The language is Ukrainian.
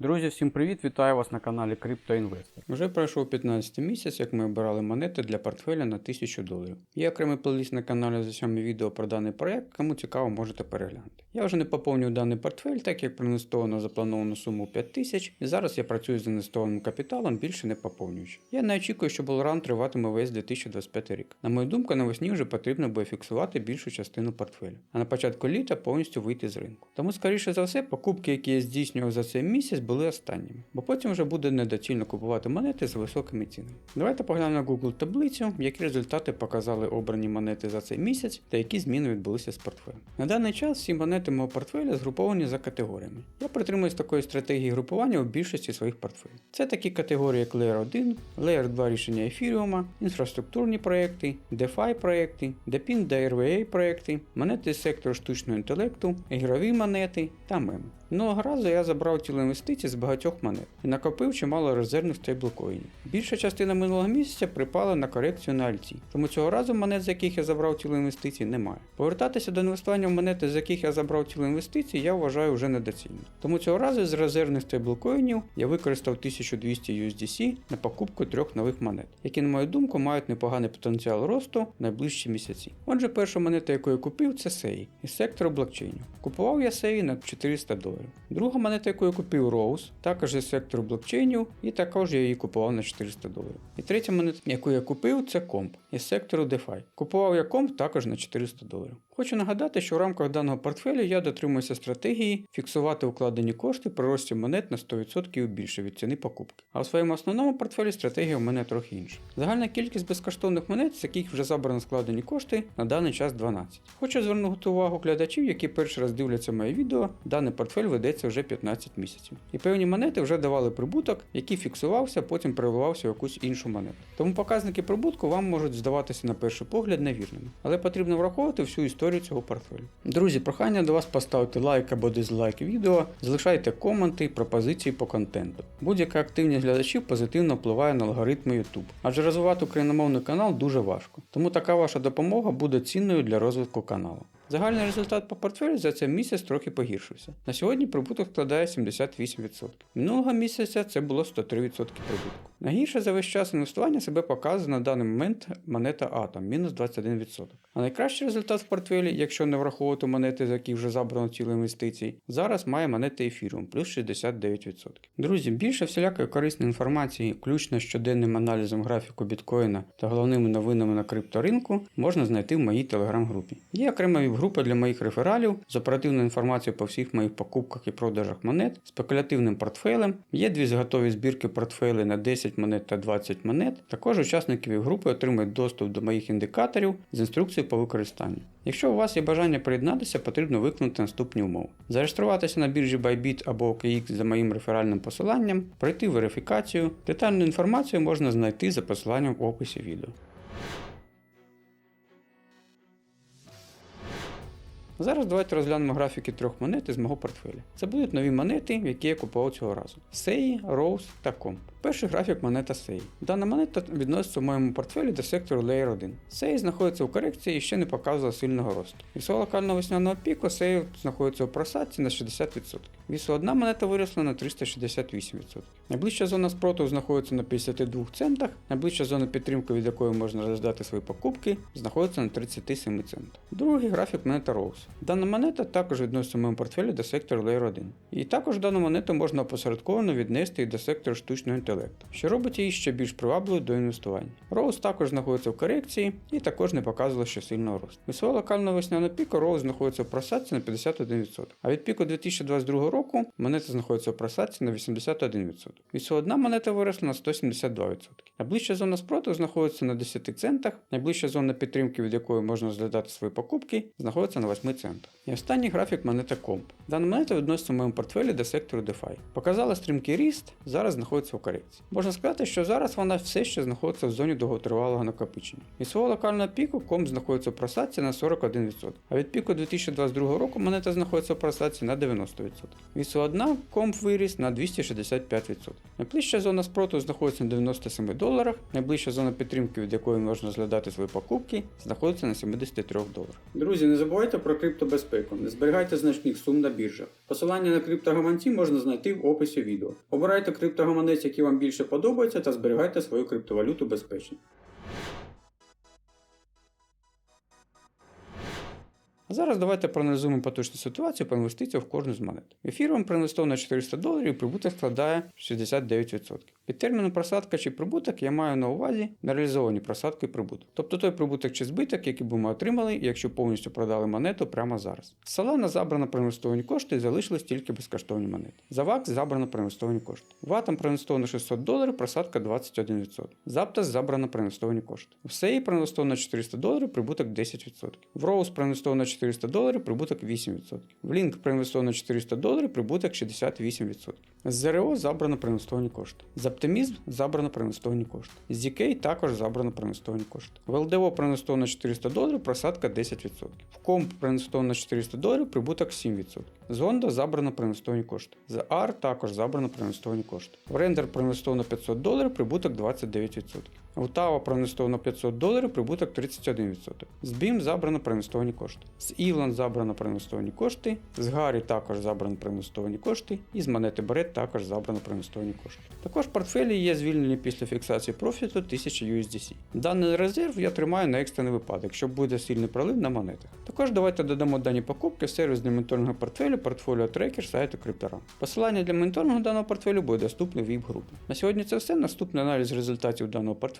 Друзі, всім привіт! Вітаю вас на каналі CryptoInvestor. Вже пройшов 15 місяць, як ми обирали монети для портфеля на 1000 доларів. Є окремий плейліст на каналі з усіма відео про даний проект, кому цікаво, можете переглянути. Я вже не поповнюю даний портфель, так як проінвестовано заплановану суму 5000, і зараз я працюю з інвестованим капіталом, більше не поповнюючи. Я не очікую, що булран триватиме весь 2025 рік. На мою думку, навесні вже потрібно буде фіксувати більшу частину портфелю, а на початку літа повністю вийти з ринку. Тому, скоріше за все, покупки, які я здійснював за цей місяць, були останніми, бо потім вже буде недоцільно купувати монети з високими цінами. Давайте поглянемо на Google таблицю, які результати показали обрані монети за цей місяць та які зміни відбулися з портфелем. На даний час всі монети мого портфеля згруповані за категоріями. Я притримуюсь такої стратегії групування у більшості своїх портфелів. Це такі категорії, як Layer 1, Layer 2 рішення ефіріума, інфраструктурні проекти, DeFi проекти, Depin DRVA проекти, монети з сектору штучного інтелекту, ігрові монети та меми. Минулого разу я забрав тіло інвестицій з багатьох монет і накопив чимало резервних стейблкоїнів. Більша частина минулого місяця припала на корекцію на альті, тому цього разу монет, з яких я забрав тіло інвестицій, немає. Повертатися до інвестування в монети, з яких я забрав тіло інвестицій, я вважаю вже недоцільно. Тому цього разу з резервних стейблкоїнів я використав 1200 USDC на покупку трьох нових монет, які, на мою думку, мають непоганий потенціал росту в найближчі місяці. Отже, перша монета, яку я купив, це SEI із сектору блокчейнів. Купував я SEI на 400 доларів. Друга монета, яку я купив Rose, також із сектору блокчейнів, і також я її купував на 400 доларів. І третя монета, яку я купив, це Comp із сектору DeFi. Купував я Comp також на 400 доларів. Хочу нагадати, що в рамках даного портфелю я дотримуюся стратегії фіксувати укладені кошти при рості монет на 100% більше від ціни покупки. А у своєму основному портфелі стратегія у мене трохи інша. Загальна кількість безкоштовних монет, з яких вже забрано складені кошти, на даний час 12. Хочу звернути увагу глядачів, які перший раз дивляться моє відео, даний портфель ведеться вже 15 місяців. І певні монети вже давали прибуток, який фіксувався, потім переливався в якусь іншу монету. Тому показники прибутку вам можуть здаватися на перший погляд невірними, але потрібно враховувати всю історію цього портфелю. Друзі, прохання до вас поставити лайк або дизлайк відео, залишайте коменти і пропозиції по контенту. Будь-яка активність глядачів позитивно впливає на алгоритми YouTube, адже розвивати україномовний канал дуже важко. Тому така ваша допомога буде цінною для розвитку каналу. Загальний результат по портфелю за цей місяць трохи погіршився. На сьогодні прибуток складає 78%. Минулого місяця це було 103% прибутку. Найгірше за весь час інвестування себе показує на даний момент монета Atom мінус 21%. А найкращий результат в портфелі, якщо не враховувати монети, з яких вже забрано ціле інвестицій, зараз має монета Ethereum плюс 69%. Друзі, більше всілякої корисної інформації, включно з щоденним аналізом графіку біткоїна та головними новинами на крипторинку, можна знайти в моїй телеграм-групі. Є окрема група для моїх рефералів з оперативною інформацією по всіх моїх покупках і продажах монет, спекулятивним портфелем. Є дві готові збірки портфелей на 10 монет та 20 монет. Також учасники групи отримують доступ до моїх індикаторів з інструкцією по використанню. Якщо у вас є бажання приєднатися, потрібно виконати наступні умови: зареєструватися на біржі Bybit або OKX за моїм реферальним посиланням, пройти верифікацію. Детальну інформацію можна знайти за посиланням в описі відео. Зараз давайте розглянемо графіки трьох монет із мого портфеля. Це будуть нові монети, які я купував цього разу: SEI, Rose та Comp. Перший графік монета SEI. Дана монета відноситься в моєму портфелі до сектору Layer 1. SEI знаходиться у корекції і ще не показувала сильного росту. Від свого локального весняного піку SEI знаходиться у просадці на 60%. Вісу одна монета виросла на 368%. Найближча зона спротиву знаходиться на 52 центах, найближча зона підтримки, від якої можна роздати свої покупки, знаходиться на 37 центах. Другий графік монета Rose. Дана монета також відноситься в моєму портфелі до сектору Layer 1. І також дану монету можна опосередковано віднести і до сектору штучного інтелекту, що робить її ще більш привабливою до інвестування. Rose також знаходиться в корекції і також не показувала ще сильного росту. Від свого локального весняного піку Rose знаходиться в просадці на 51%. А від піку 2022 року монета знаходиться в просадці на 81%. Від цього одна монета виросла на 172%. Найближча зона спротиву знаходиться на 10 центах, найближча зона підтримки, від якої можна розглядати свої покупки, знаходиться на 8 центах. І останній графік монета Comp. Дана монета відноситься в моєму портфелі до сектору DeFi. Показала стрімкий ріст, зараз знаходиться в корекції. Корекції. Можна сказати, що зараз вона все ще знаходиться в зоні довготривалого накопичення. Від свого локального піку комп знаходиться в просадці на 41%, а від піку 2022 року монета знаходиться в просадці на 90%. Від свого комп виріс на 265%. Найближча зона спроту знаходиться на 97 доларах, найближча зона підтримки, від якої можна розглядати свої покупки, знаходиться на 73 доларах. Друзі, не забувайте про криптобезпеку, не зберігайте значних сум на біржах. Посилання на криптогаманці можна знайти в описі відео. Обирайте криптогаманець, який вам більше подобається, та зберігайте свою криптовалюту безпечно. А зараз давайте проаналізуємо поточну ситуацію по інвестиціях в кожну з монет. Ефіром проінвестовано 400 доларів, прибуток складає 69%. Під терміном просадка чи прибуток я маю на увазі нереалізовані просадки і прибуток. Тобто той прибуток чи збиток, який би ми отримали, якщо повністю продали монету прямо зараз. З Solana забрано проінвестовані кошти і залишились тільки безкоштовні монети. За VAX забрано проінвестовані кошти. В Atom проінвестовано 600 доларів, просадка 21%. З Aptos забрано проінвестовані кошти. В SEI проінвестовано 400 доларів, прибуток 10%. В Rose проінвестовано 400 доларів, прибуток 8%. В Link проінвестовано 400 доларів, прибуток 68%. З ЗРО забрано проінвестовані кошти. З Optimism забрано проінвестовані кошти. З ZK також забрано проінвестовані кошти. В LDO проінвестовано 400 доларів, просадка 10%. В Comp проінвестовано 400 доларів, прибуток 7%. З Gondo забрано проінвестовані кошти. З AR також забрано проінвестовані кошти. В Render проінвестовано 500 доларів, прибуток 29%. В Tao проінвестовано 500 доларів, прибуток 31%. З BIM забрано проінвестовані кошти. З Elan забрано проінвестовані кошти. З Гарі також забрано проінвестовані кошти. І з монети Барет також забрано проінвестовані кошти. Також портфелі є звільнені після фіксації профіту 1000 USDC. Даний резерв я тримаю на екстрений випадок, якщо буде сильний пролив на монетах. Також давайте додамо дані покупки в сервіс для моніторингу портфелю портфоліо трекер сайту Cryptora. Посилання для моніторингу даного портфелю буде доступне в VIP-групі. На сьогодні це все. Наступний аналіз результатів даного портфелю